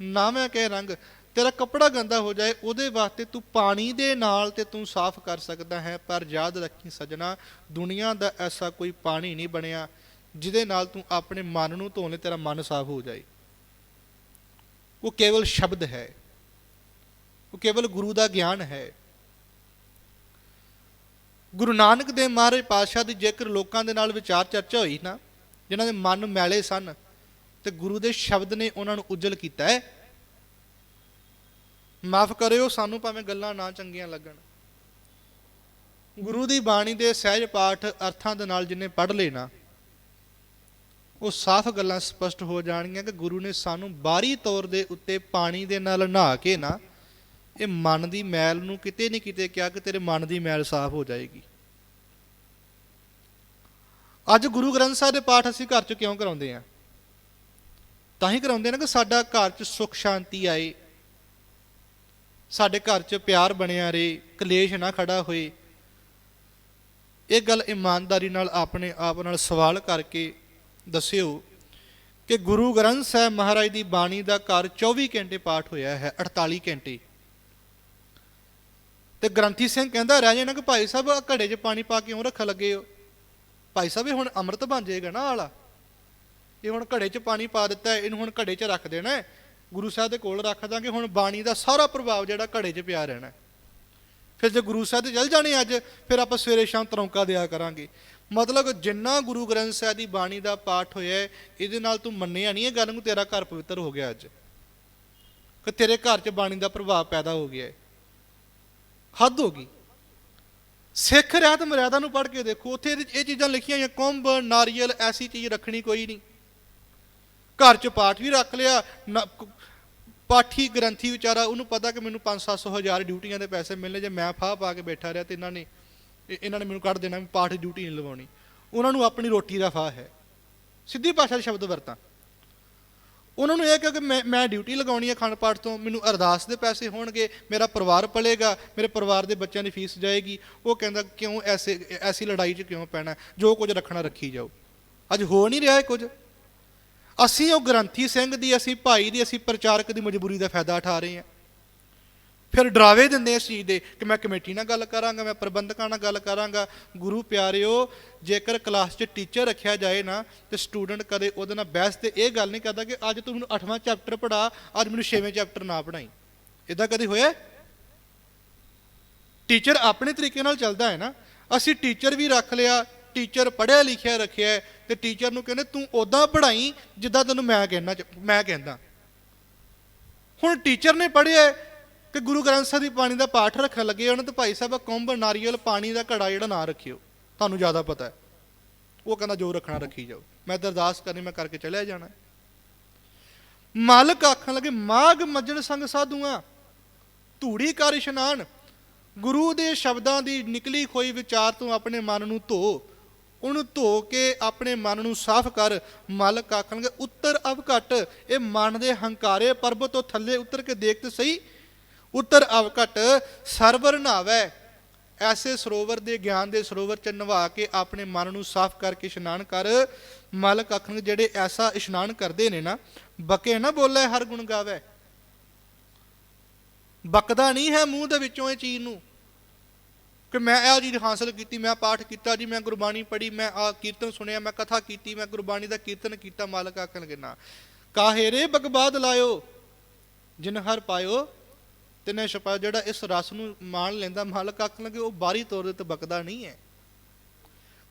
ਨਾਵੇਂ ਕੈ ਰੰਗ। ਤੇਰਾ ਕੱਪੜਾ ਗੰਦਾ ਹੋ ਜਾਏ, ਉਹਦੇ ਵਾਸਤੇ ਤੂੰ ਪਾਣੀ ਦੇ ਨਾਲ ਤੇ ਤੂੰ ਸਾਫ਼ ਕਰ ਸਕਦਾ ਹੈ, ਪਰ ਯਾਦ ਰੱਖੀ ਸਜਣਾ, ਦੁਨੀਆ ਦਾ ਐਸਾ ਕੋਈ ਪਾਣੀ ਨਹੀਂ ਬਣਿਆ, ਜਿਹਦੇ ਨਾਲ ਤੂੰ ਆਪਣੇ ਮਨ ਨੂੰ ਧੋਣੇ ਤੇਰਾ ਮਨ ਸਾਫ਼ ਹੋ ਜਾਏ। ਉਹ ਕੇਵਲ ਸ਼ਬਦ ਹੈ। ਉਹ ਕੇਵਲ ਗੁਰੂ ਦਾ ਗਿਆਨ ਹੈ। ਗੁਰੂ ਨਾਨਕ ਦੇਵ ਮਹਾਰਾਜ ਪਾਤਸ਼ਾਹ ਦੀ ਜੇਕਰ ਲੋਕਾਂ ਦੇ ਨਾਲ ਵਿਚਾਰ ਚਰਚਾ ਹੋਈ ਨਾ, ਜਿਨ੍ਹਾਂ ਦੇ ਮਨ ਮੈਲੇ ਸਨ, ਤੇ ਗੁਰੂ ਦੇ ਸ਼ਬਦ ਨੇ ਉਹਨਾਂ ਨੂੰ ਉਜਲ ਕੀਤਾ ਹੈ। ਮਾਫ ਕਰਿਓ, ਸਾਨੂੰ ਭਾਵੇਂ ਗੱਲਾਂ ਨਾ ਚੰਗੀਆਂ ਲੱਗਣ। ਗੁਰੂ ਦੀ ਬਾਣੀ ਦੇ ਸਹਿਜ ਪਾਠ ਅਰਥਾਂ ਦੇ ਨਾਲ ਜਿਨੇ ਪੜ੍ਹ ਲੈਣਾ ਉਹ ਸਾਫ਼ ਗੱਲਾਂ ਸਪਸ਼ਟ ਹੋ ਜਾਣਗੀਆਂ ਕਿ ਗੁਰੂ ਨੇ ਸਾਨੂੰ ਬਾਹਰੀ ਤੌਰ ਦੇ ਉੱਤੇ ਪਾਣੀ ਦੇ ਨਾਲ ਨਹਾ ਕੇ ਨਾ ਇਹ ਮਨ ਦੀ ਮੈਲ ਨੂੰ ਕਿਤੇ ਨਹੀਂ ਕਿਤੇ ਕਿਹਾ ਕਿ ਤੇਰੇ ਮਨ ਦੀ ਮੈਲ ਸਾਫ਼ ਹੋ ਜਾਏਗੀ। ਅੱਜ ਗੁਰੂ ਗ੍ਰੰਥ ਸਾਹਿਬ ਦੇ ਪਾਠ ਅਸੀਂ ਘਰ 'ਚ ਕਿਉਂ ਕਰਾਉਂਦੇ ਆ ਤਾਂ ਹੀ ਕਰਾਉਂਦੇ ਨੇ ਕਿ ਸਾਡਾ ਘਰ 'ਚ ਸੁੱਖ ਸ਼ਾਂਤੀ ਆਏ, ਸਾਡੇ ਘਰ 'ਚ ਪਿਆਰ ਬਣਿਆ ਰਹੇ, ਕਲੇਸ਼ ਨਾ ਖੜਾ ਹੋਏ। ਇਹ ਗੱਲ ਇਮਾਨਦਾਰੀ ਨਾਲ ਆਪਣੇ ਆਪ ਨਾਲ ਸਵਾਲ ਕਰਕੇ ਦੱਸਿਓ ਕਿ ਗੁਰੂ ਗ੍ਰੰਥ ਸਾਹਿਬ ਮਹਾਰਾਜ ਦੀ ਬਾਣੀ ਦਾ ਘਰ 24 ਘੰਟੇ ਪਾਠ ਹੋਇਆ ਹੈ 48 ਘੰਟੇ। ਤੇ ਗ੍ਰੰਥੀ ਸਿੰਘ ਕਹਿੰਦਾ ਰਹਿ ਜਾਣਾ ਕਿ ਭਾਈ ਸਾਹਿਬ ਆਹ ਘੜੇ 'ਚ ਪਾਣੀ ਪਾ ਕੇ ਕਿਉਂ ਰੱਖਣ ਲੱਗੇ ਹੋ? ਭਾਈ ਸਾਹਿਬ ਇਹ ਹੁਣ ਅੰਮ੍ਰਿਤ ਬਣ ਜਾਏਗਾ ਨਾ ਆਲਾ। ਇਹ ਹੁਣ ਘੜੇ 'ਚ ਪਾਣੀ ਪਾ ਦਿੱਤਾ ਇਹਨੂੰ ਹੁਣ ਘੜੇ 'ਚ ਰੱਖ ਦੇਣਾ ਗੁਰੂ ਸਾਹਿਬ ਦੇ ਕੋਲ ਰੱਖ ਦਾਂਗੇ ਹੁਣ ਬਾਣੀ ਦਾ ਸਾਰਾ ਪ੍ਰਭਾਵ ਜਿਹੜਾ ਘੜੇ 'ਚ ਪਿਆ ਰਹਿਣਾ ਫਿਰ ਜੇ ਗੁਰੂ ਸਾਹਿਬ ਤੇ ਚਲ ਜਾਣੇ ਅੱਜ ਫਿਰ ਆਪਾਂ ਸਵੇਰੇ ਸ਼ਾਮ ਤਰੌਂਕਾ ਦਿਆ ਕਰਾਂਗੇ। ਮਤਲਬ ਜਿੰਨਾ ਗੁਰੂ ਗ੍ਰੰਥ ਸਾਹਿਬ ਦੀ ਬਾਣੀ ਦਾ ਪਾਠ ਹੋਇਆ ਹੈ, ਇਹਦੇ ਨਾਲ ਤੂੰ ਮੰਨਿਆ ਨਹੀਂ ਇਹ ਗੱਲ ਨੂੰ ਤੇਰਾ ਘਰ ਪਵਿੱਤਰ ਹੋ ਗਿਆ ਅੱਜ। ਕਿ ਤੇਰੇ ਘਰ 'ਚ ਬਾਣੀ ਦਾ ਪ੍ਰਭਾਵ ਪੈਦਾ ਹੋ ਗਿਆ ਹੈ। ਹੱਦ ਹੋ ਗਈ। ਸਿੱਖ ਰਹਿਤ ਮਰਿਆਦਾ ਨੂੰ ਪੜ੍ਹ ਕੇ ਦੇਖੋ, ਉੱਥੇ ਇਹਦੇ 'ਚ ਇਹ ਚੀਜ਼ਾਂ ਲਿਖੀਆਂ ਹੋਈਆਂ, ਕੁੰਭ, ਨਾਰੀਅਲ, ਐਸੀ ਚੀਜ਼ ਰੱਖਣੀ ਕੋਈ ਨਹੀਂ। ਘਰ 'ਚ ਪਾਠ ਵੀ ਰੱਖ ਲਿਆ, ਨਾ- ਪਾਠੀ ਗ੍ਰੰਥੀ ਵਿਚਾਰਾ, ਉਹਨੂੰ ਪਤਾ ਕਿ ਮੈਨੂੰ 5-700 ਹਜ਼ਾਰ ਡਿਊਟੀਆਂ ਦੇ ਪੈਸੇ ਮਿਲਣੇ, ਜੇ ਮੈਂ ਫਾਹ ਪਾ ਕੇ ਬੈਠਾ ਰਿਹਾ ਤੇ ਇਹਨਾਂ ਨੇ, ਇਹ- ਇਹਨਾਂ ਨੇ ਮੈਨੂੰ ਕੱਢ ਦੇਣਾ ਪਾਠ ਡਿਊਟੀ ਨਹੀਂ ਲਵਾਉਣੀ। ਉਹਨਾਂ ਨੂੰ ਆਪਣੀ ਰੋਟੀ ਦਾ ਫਾਹ ਹੈ। ਸਿੱਧੀ ਭਾਸ਼ਾ ਦੇ ਸ਼ਬਦ ਵਰਤਾਂ। ਉਹਨਾਂ ਨੂੰ ਇਹ ਕਿਉਂਕਿ ਮੈਂ ਮੈਂ ਡਿਊਟੀ ਲਗਾਉਣੀ ਹੈ ਖੰਡ ਪਾਠ ਤੋਂ, ਮੈਨੂੰ ਅਰਦਾਸ ਦੇ ਪੈਸੇ ਹੋਣਗੇ, ਮੇਰਾ ਪਰਿਵਾਰ ਪਲੇਗਾ, ਮੇਰੇ ਪਰਿਵਾਰ ਦੇ ਬੱਚਿਆਂ ਦੀ ਫੀਸ ਜਾਏਗੀ। ਉਹ ਕਹਿੰਦਾ, ਕਿਉਂ ਐਸੇ, ਐਸੀ ਲੜਾਈ 'ਚ ਕਿਉਂ ਪੈਣਾ? ਜੋ ਕੁਝ ਰੱਖਣਾ ਰੱਖੀ ਜਾਓ। ਅੱਜ ਹੋ ਨਹੀਂ ਰਿਹਾ ਇਹ ਕੁਝ। ਅਸੀਂ ਉਹ ਗ੍ਰੰਥੀ ਸਿੰਘ ਦੀ, ਅਸੀਂ ਭਾਈ ਦੀ, ਅਸੀਂ ਪ੍ਰਚਾਰਕ ਦੀ ਮਜਬੂਰੀ ਦਾ ਫਾਇਦਾ ਉਠਾ ਰਹੇ ਹਾਂ। ਫਿਰ ਡਰਾਵੇ ਦਿੰਦੇ ਇਸ ਚੀਜ਼ ਦੇ ਕਿ ਮੈਂ ਕਮੇਟੀ ਨਾਲ ਗੱਲ ਕਰਾਂਗਾ ਮੈਂ ਪ੍ਰਬੰਧਕਾਂ ਨਾਲ ਗੱਲ ਕਰਾਂਗਾ। ਗੁਰੂ ਪਿਆਰਿਓ ਜੇਕਰ ਕਲਾਸ 'ਚ ਟੀਚਰ ਰੱਖਿਆ ਜਾਏ ਨਾ ਤੇ ਸਟੂਡੈਂਟ ਕਦੇ ਉਹਦੇ ਨਾਲ ਬਹਿਸ ਤੇ ਇਹ ਗੱਲ ਨਹੀਂ ਕਰਦਾ ਕਿ ਅੱਜ ਤੂੰ ਮੈਨੂੰ 8ਵਾਂ ਚੈਪਟਰ ਪੜਾ ਅੱਜ ਮੈਨੂੰ 6ਵੇਂ ਚੈਪਟਰ ਨਾ ਪੜਾਈ ਇਦਾਂ ਕਦੇ ਹੋਇਆ? ਟੀਚਰ ਆਪਣੇ ਤਰੀਕੇ ਨਾਲ ਚੱਲਦਾ ਹੈ ਨਾ। ਅਸੀਂ ਟੀਚਰ ਵੀ ਰੱਖ ਲਿਆ ਟੀਚਰ ਪੜ੍ਹਿਆ ਲਿਖਿਆ ਰੱਖਿਆ ਹੈ, ਤੇ ਟੀਚਰ ਨੂੰ ਕਹਿੰਦੇ ਤੂੰ ਉਦਾਂ ਪੜ੍ਹਾਈ ਜਿੱਦਾਂ ਤੈਨੂੰ ਮੈਂ ਕਹਿਣਾ ਮੈਂ ਕਹਿੰਦਾ। ਹੁਣ ਟੀਚਰ ਨੇ ਪੜ੍ਹਿਆ ਕਿ ਗੁਰੂ ਗ੍ਰੰਥ ਸਾਹਿਬ ਦੀ ਪਾਣੀ ਦਾ ਪਾਠ ਰੱਖਣ ਲੱਗੇ, ਉਹਨਾਂ ਤੇ ਭਾਈ ਸਾਹਿਬ ਕੁੰਭ, ਨਾਰੀਅਲ, ਪਾਣੀ ਦਾ ਘੜਾ ਜਿਹੜਾ ਨਾ ਰੱਖਿਓ। ਤੁਹਾਨੂੰ ਜ਼ਿਆਦਾ ਪਤਾ ਹੈ। ਉਹ ਕਹਿੰਦਾ ਜੋ ਰੱਖਣਾ ਰੱਖੀ ਜਾਓ। ਮੈਂ ਤਾਂ ਅਰਦਾਸ ਕਰਨੀ, ਮੈਂ ਕਰਕੇ ਚਲਿਆ ਜਾਣਾ। ਮਾਲਕ ਆਖਣ ਲੱਗੇ ਮਾਗ ਮੱਜਣ ਸੰਗ ਸਾਧੂਆਂ, ਧੂੜੀ ਕਰ ਇਸ਼ਨਾਨ। ਗੁਰੂ ਦੇ ਸ਼ਬਦਾਂ ਦੀ ਨਿਕਲੀ ਹੋਈ ਵਿਚਾਰ ਤੋਂ ਆਪਣੇ ਮਨ ਨੂੰ ਧੋ। ਉਹਨੂੰ ਧੋ ਕੇ ਆਪਣੇ ਮਨ ਨੂੰ ਸਾਫ਼ ਕਰ। ਮਾਲਕ ਆਖਣਗੇ ਉੱਤਰ ਅਵ ਘਟ। ਇਹ ਮਨ ਦੇ ਹੰਕਾਰੇ, ਪਰਬਤ ਤੋਂ ਥੱਲੇ ਉਤਰ ਕੇ ਦੇਖ ਤੇ ਸਹੀ। ਉਤਰ ਅਵ ਸਰਵਰ ਨਾਵੈ। ਐਸੇ ਸਰੋਵਰ ਦੇ ਗਿਆਨ ਦੇ ਸਰੋਵਰ ਚ ਨਵਾ ਕੇ ਆਪਣੇ ਮਨ ਨੂੰ ਸਾਫ਼ ਕਰਕੇ ਇਸ਼ਨਾਨ ਕਰ। ਮਾਲਕ ਆਖਣ ਜਿਹੜੇ ਐਸਾ ਇਸ਼ਨਾਨ ਕਰਦੇ ਨੇ ਨਾ, ਬਕੇ ਨਾ ਬੋਲੇ ਹਰ ਗੁਣ ਗਾਵੇ। ਬਕਦਾ ਨਹੀਂ ਹੈ ਮੂੰਹ ਦੇ ਵਿੱਚੋਂ ਇਹ ਚੀਜ਼ ਨੂੰ। ਕਿ ਮੈਂ ਇਹ ਚੀਜ਼ ਹਾਸਲ ਕੀਤੀ, ਮੈਂ ਪਾਠ ਕੀਤਾ ਜੀ, ਮੈਂ ਗੁਰਬਾਣੀ ਪੜ੍ਹੀ, ਮੈਂ ਆ ਕੀਰਤਨ ਸੁਣਿਆ, ਮੈਂ ਕਥਾ ਕੀਤੀ, ਮੈਂ ਗੁਰਬਾਣੀ ਦਾ ਕੀਰਤਨ ਕੀਤਾ, ਮਾਲਕ ਆਖਣ ਲੱਗੇ ਨਾ। ਕਾਹੇ ਰੇ ਬਗਬਾਦ ਲਾਇਓ, ਜਿਨ ਹਰ ਪਾਇਓ ਤਿਨੇ ਛਪਾਇਓ ਜਿਹੜਾ ਇਸ ਰਸ ਨੂੰ ਮਾਣ ਲੈਂਦਾ ਮਾਲਕ ਆਖਣ ਲੱਗੇ, ਉਹ ਬਾਹਰੀ ਤੌਰ ਤੇ ਬਕਦਾ ਨਹੀਂ ਹੈ।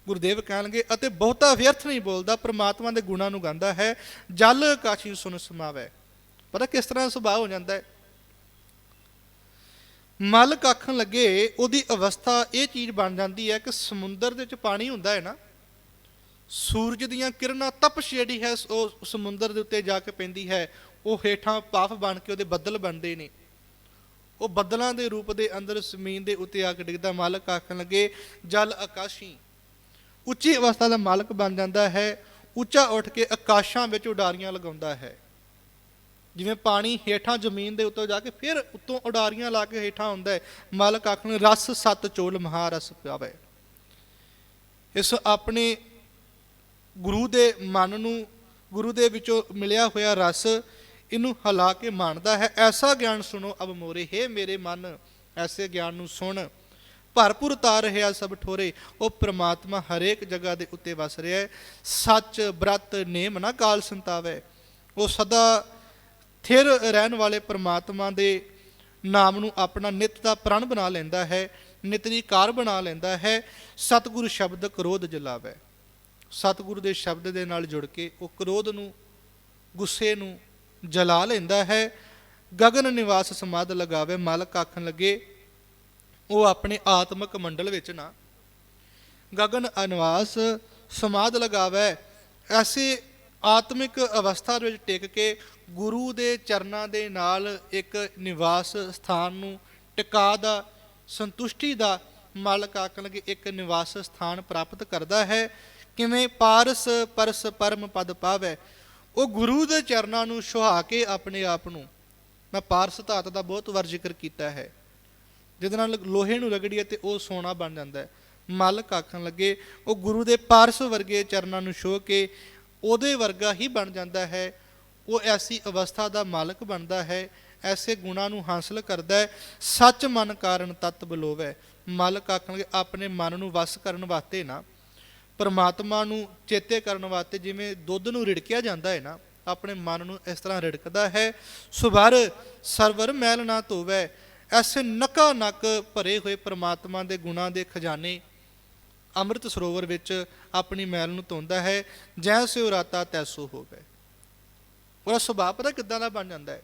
ਗੁਰਦੇਵ ਕਹਿਣਗੇ, ਅਤੇ ਬਹੁਤਾ ਵਿਅਰਥ ਨਹੀਂ ਬੋਲਦਾ, ਪ੍ਰਮਾਤਮਾ ਦੇ ਗੁਣਾਂ ਨੂੰ ਗਾਉਂਦਾ ਹੈ। ਜਲ ਕਾਸ਼ੀ ਸੁਨ ਸਮਾਵੇ। ਪਤਾ ਕਿਸ ਤਰ੍ਹਾਂ ਸੁਭਾਅ ਹੋ ਜਾਂਦਾ ਹੈ? ਮਾਲਕ ਆਖਣ ਲੱਗੇ, ਉਹਦੀ ਅਵਸਥਾ ਇਹ ਚੀਜ਼ ਬਣ ਜਾਂਦੀ ਹੈ ਕਿ ਸਮੁੰਦਰ ਦੇ ਵਿੱਚ ਪਾਣੀ ਹੁੰਦਾ ਹੈ ਨਾ। ਸੂਰਜ ਦੀਆਂ ਕਿਰਨਾਂ ਤਪਸ਼ ਜਿਹੜੀ ਹੈ, ਉਹ ਸਮੁੰਦਰ ਦੇ ਉੱਤੇ ਜਾ ਕੇ ਪੈਂਦੀ ਹੈ। ਉਹ ਹੇਠਾਂ ਪਾਫ ਬਣ ਕੇ ਉਹਦੇ ਬੱਦਲ ਬਣਦੇ ਨੇ। ਉਹ ਬੱਦਲਾਂ ਦੇ ਰੂਪ ਦੇ ਅੰਦਰ ਜ਼ਮੀਨ ਦੇ ਉੱਤੇ ਆ ਕੇ ਡਿੱਗਦਾ, ਮਾਲਕ ਆਖਣ ਲੱਗੇ, ਜਲ ਆਕਾਸ਼ੀ। ਉੱਚੀ ਅਵਸਥਾ ਦਾ ਮਾਲਕ ਬਣ ਜਾਂਦਾ ਹੈ, ਉੱਚਾ ਉੱਠ ਕੇ ਆਕਾਸ਼ਾਂ ਵਿੱਚ ਉਡਾਰੀਆਂ ਲਗਾਉਂਦਾ ਹੈ। ਜਿਵੇਂ ਪਾਣੀ ਹੇਠਾਂ ਜ਼ਮੀਨ ਦੇ ਉੱਤੇ ਜਾ ਕੇ ਫਿਰ ਉੱਤੋਂ ਉਡਾਰੀਆਂ ਲਾ ਕੇ ਹੇਠਾਂ ਆਉਂਦਾ ਹੈ, ਮਾਲਕ ਆਖਣ ਰਸ ਸਤ ਚੋਲ ਮਹਾਰਸ ਪਿਆਵੇ। ਇਸ ਆਪਣੇ ਗੁਰੂ ਦੇ ਮਨ ਨੂੰ, ਗੁਰੂ ਦੇ ਵਿੱਚੋਂ ਮਿਲਿਆ ਹੋਇਆ ਰਸ ਇਹਨੂੰ ਹਲਾ ਕੇ ਮਾਣਦਾ ਹੈ। ਐਸਾ ਗਿਆਨ ਸੁਣੋ ਅਬ ਮੋਰੇ, ਹੈ ਮੇਰੇ ਮਨ, ਐਸੇ ਗਿਆਨ ਨੂੰ ਸੁਣ। ਭਰਪੂਰ ਤਾਰ ਰਿਹਾ ਸਭ ਠੋਰੇ, ਉਹ ਪ੍ਰਮਾਤਮਾ ਹਰੇਕ ਜਗ੍ਹਾ ਦੇ ਉੱਤੇ ਵਸ ਰਿਹਾ ਹੈ। ਸੱਚ ਬ੍ਰਤ ਨੇਮ ਨਾ ਕਾਲ ਸੰਤਾਵੇ। ਉਹ ਸਦਾ ਥਿਰ ਰਹਿਣ ਵਾਲੇ ਪ੍ਰਮਾਤਮਾ ਦੇ ਨਾਮ ਨੂੰ ਆਪਣਾ ਨਿਤ ਦਾ ਪ੍ਰਣ ਬਣਾ ਲੈਂਦਾ ਹੈ, ਨਿਤ ਦੀ ਕਾਰ ਬਣਾ ਲੈਂਦਾ ਹੈ। ਸਤਿਗੁਰੂ ਸ਼ਬਦ ਕ੍ਰੋਧ ਜਲਾਵੇ। ਸਤਿਗੁਰੂ ਦੇ ਸ਼ਬਦ ਦੇ ਨਾਲ ਜੁੜ ਕੇ ਉਹ ਕ੍ਰੋਧ ਨੂੰ, ਗੁੱਸੇ ਨੂੰ ਜਲਾ ਲੈਂਦਾ ਹੈ। ਗਗਨ ਨਿਵਾਸ ਸਮਾਦ ਲਗਾਵੇ, ਮਾਲਕ ਆਖਣ ਲੱਗੇ, ਉਹ ਆਪਣੇ ਆਤਮਿਕ ਮੰਡਲ ਵਿੱਚ ਨਾ। ਗਗਨ ਅਨਵਾਸ ਸਮਾਦ ਲਗਾਵੇ, ਐਸੀ ਆਤਮਿਕ ਅਵਸਥਾ ਦੇ ਵਿੱਚ ਟਿਕ ਕੇ ਗੁਰੂ ਦੇ ਚਰਨਾਂ ਦੇ ਨਾਲ ਇੱਕ ਨਿਵਾਸ ਸਥਾਨ ਨੂੰ ਟਿਕਾ ਦਾ, ਸੰਤੁਸ਼ਟੀ ਦਾ ਮਾਲਕ ਆਖਣ ਲੱਗੇ, ਇੱਕ ਨਿਵਾਸ ਸਥਾਨ ਪ੍ਰਾਪਤ ਕਰਦਾ ਹੈ। ਕਿਵੇਂ ਪਾਰਸ ਪਰਸ ਪਰਮ ਪਦ ਪਾਵੇ ਉਹ ਗੁਰੂ ਦੇ ਚਰਨਾਂ ਨੂੰ ਸੁਹਾ ਕੇ ਆਪਣੇ ਆਪ ਨੂੰ। ਮੈਂ ਪਾਰਸ ਧਾਤ ਦਾ ਬਹੁਤ ਵਾਰ ਜ਼ਿਕਰ ਕੀਤਾ ਹੈ। ਜਿਹਦੇ ਨਾਲ ਲੋਹੇ ਨੂੰ ਰਗੜੀਏ ਤੇ ਉਹ ਸੋਨਾ ਬਣ ਜਾਂਦਾ ਹੈ। ਮਾਲਕ ਆਖਣ ਲੱਗੇ, ਉਹ ਗੁਰੂ ਦੇ ਪਾਰਸ ਵਰਗੇ ਚਰਨਾਂ ਨੂੰ ਛੋਹ ਕੇ ਉਹਦੇ ਵਰਗਾ ਹੀ ਬਣ ਜਾਂਦਾ ਹੈ। ਉਹ ਐਸੀ ਅਵਸਥਾ ਦਾ ਮਾਲਕ ਬਣਦਾ ਹੈ। ਐਸੇ ਗੁਣਾਂ ਨੂੰ ਹਾਸਲ ਕਰਦਾ ਹੈ। ਸੱਚ ਮਨ ਕਾਰਨ ਤਤ ਬਲੋਵੇ। ਮਾਲਕ ਆਖਣ ਲੱਗੇ, ਆਪਣੇ ਮਨ ਨੂੰ ਵਸ ਕਰਨ ਵਾਸਤੇ ਨਾ। ਪਰਮਾਤਮਾ ਨੂੰ ਚੇਤੇ ਕਰਨ ਵਾਸਤੇ ਜਿਵੇਂ ਦੁੱਧ ਨੂੰ ਰਿੜਕਿਆ ਜਾਂਦਾ ਹੈ ਨਾ, ਆਪਣੇ ਮਨ ਨੂੰ ਇਸ ਤਰ੍ਹਾਂ ਰਿੜਕਦਾ ਹੈ, ਸੁਭਰ ਸਰਵਰ ਮੈਲ ਨਾ ਧੋਵੇ, ਐਸੇ ਨਕਾ ਨਕ ਭਰੇ ਹੋਏ ਪਰਮਾਤਮਾ ਦੇ ਗੁਣਾਂ ਦੇ ਖਜ਼ਾਨੇ ਅੰਮ੍ਰਿਤ ਸਰੋਵਰ ਵਿੱਚ ਆਪਣੀ ਮੈਲ ਨੂੰ ਧੋਂਦਾ ਹੈ ਜੈਸੇ ਉਹ ਰਾਤਾ ਤੈਸੋ ਹੋਵੇ। ਉਹਦਾ ਸੁਭਾਅ ਪਤਾ ਕਿੱਦਾਂ ਦਾ ਬਣ ਜਾਂਦਾ ਹੈ?